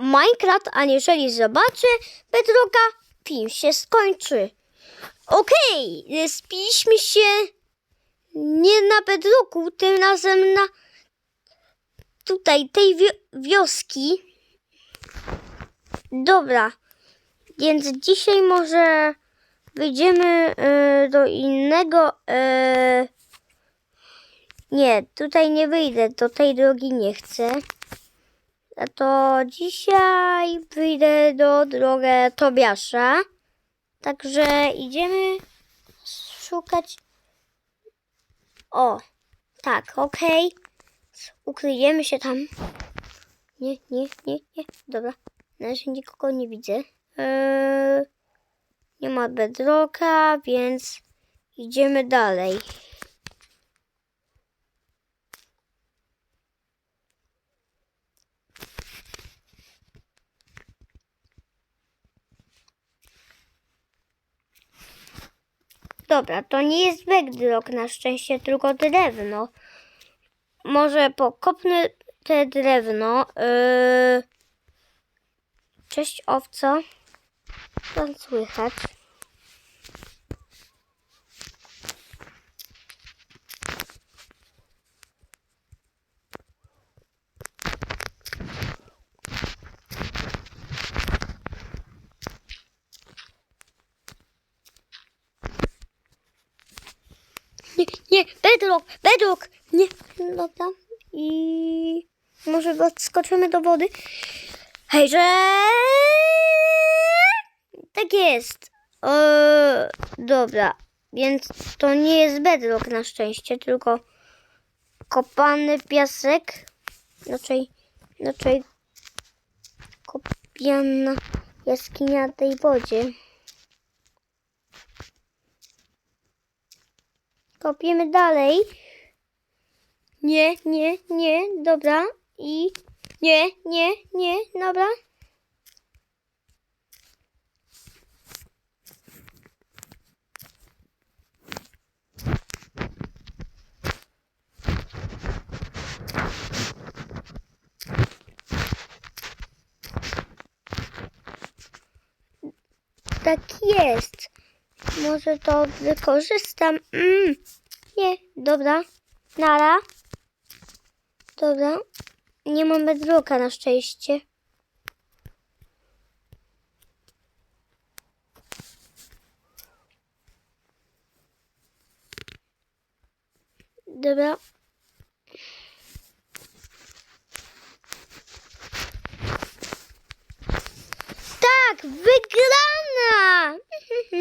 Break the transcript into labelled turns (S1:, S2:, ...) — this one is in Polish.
S1: Minecraft, a jeżeli zobaczę Bedrocka, film się skończy. Okej, okay, spiliśmy się nie na Bedrocku, tym razem na tutaj tej wio- wioski. Dobra, więc dzisiaj może wyjdziemy e, do innego. E, nie, tutaj nie wyjdę, do tej drogi nie chcę. To dzisiaj wyjdę do drogi Tobiasza. Także idziemy szukać. O, tak, okej. Ukryjemy się tam. Nie, nie, nie, nie. Dobra. Na razie nikogo nie widzę. Eee, nie ma bedrocka, więc idziemy dalej. Dobra, to nie jest bedrock na szczęście, tylko drewno. Może pokopnę te drewno. Yy... Cześć owco. Co słychać? Nie, nie, bedrock, bedrock, nie, dobra. I może go skoczymy do wody. Hejże! Tak jest. Eee, dobra, więc to nie jest bedrock na szczęście, tylko kopany piasek. Raczej, raczej kopiana jaskinia tej wodzie. Kopiemy dalej. Nie, nie, nie, dobra. I nie, nie, nie, dobra. Tak jest. Może to wykorzystam. Mm. Nie, dobra. Nara. Dobra. Nie mam bedrocka na szczęście. Dobra. Tak, wygrana!